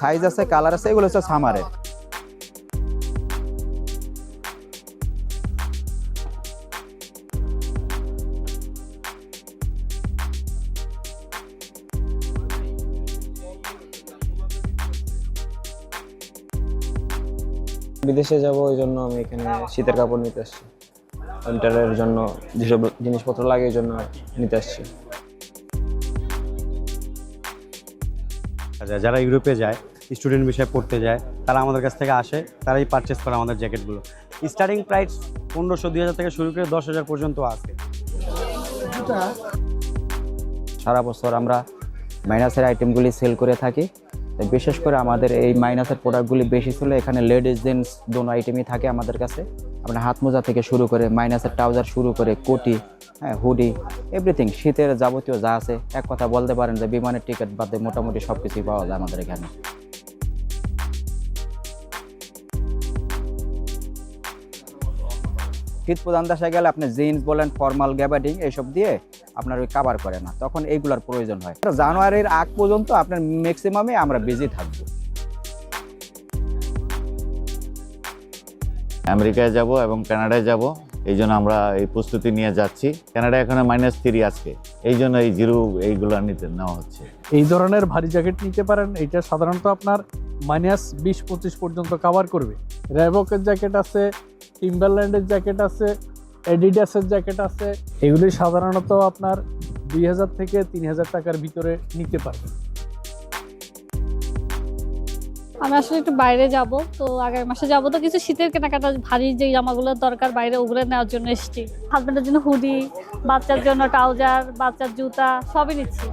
Size আছে colour আছে এগুলো হচ্ছে সামারের বিদেশে যাব ওই জন্য আমি এখানে শীতের কাপড় নিতে আসছি। উইন্টারের জন্য যেসব জিনিসপত্র লাগে এই জন্য নিতে আসছি। আচ্ছা যারা ইউরোপে যায় স্টুডেন্ট বিষয়ে পড়তে যায়, তারা আমাদের কাছ থেকে আসে, তারাই পারচেস করে আমাদের জ্যাকেটগুলো স্টার্টিং প্রাইস পনেরোশো দুই হাজার থেকে শুরু করে দশ হাজার পর্যন্ত আছে। সারা বছর আমরা মাইনাসের আইটেমগুলি সেল করে থাকি। বিশেষ করে আমাদের এই মাইনাসের প্রোডাক্টগুলি বেশি ছিল, এখানে লেডিস জেন্টস দোনো আইটেমই থাকে আমাদের কাছে। আপনার হাত মোজা থেকে শুরু করে মাইনাসের ট্রাউজার শুরু করে কোটি হ্যাঁ হুডি এভরিথিং শীতের যাবতীয় যা আছে, এক কথা বলতে পারেন যে বিমানের টিকিট বাদে মোটামুটি সব কিছুই পাওয়া যায় আমাদের এখানে। শীত প্রধান দেশে গেলে আপনি জিন্স বলেন ফর্মাল গ্যাবার্ডিং এইসব দিয়ে আপনার ওই কাভার করে না, তখন এইগুলোর প্রয়োজন হয়। জানুয়ারির আগ পর্যন্ত আপনার ম্যাক্সিমামে আমরা বিজি থাকব। আমেরিকায় যাব এবং কানাডায় যাব এই জন্য আমরা এই প্রস্তুতি নিয়ে যাচ্ছি। কানাডা এখানে মাইনাস থ্রি আছে এই জন্য এই জিরো এইগুলো নিতে নেওয়া হচ্ছে। এই ধরনের ভারী জ্যাকেট নিতে পারেন এটা সাধারণত আপনার মাইনাস বিশ, পঁচিশ পর্যন্ত কভার করবে। র্যাবকের জ্যাকেট আছে টিম্বারল্যান্ডের জ্যাকেট আছে এডিডাসের জ্যাকেট আছে, এগুলি সাধারণত আপনার দুই হাজার থেকে তিন হাজার টাকার ভিতরে নিতে পারবেন। আমি আসলে একটু বাইরে যাব, তো আগামী মাসে যাব। তো কিছু শীতের কেনাকাটা, ভারী যে জামাগুলো দরকার বাইরে ওগুলো নেওয়ার জন্য এসেছি। হাজব্যান্ডের জন্য হুডি, বাচ্চার জন্য ট্রাউজার বাচ্চার জুতা, সবই নিচ্ছি।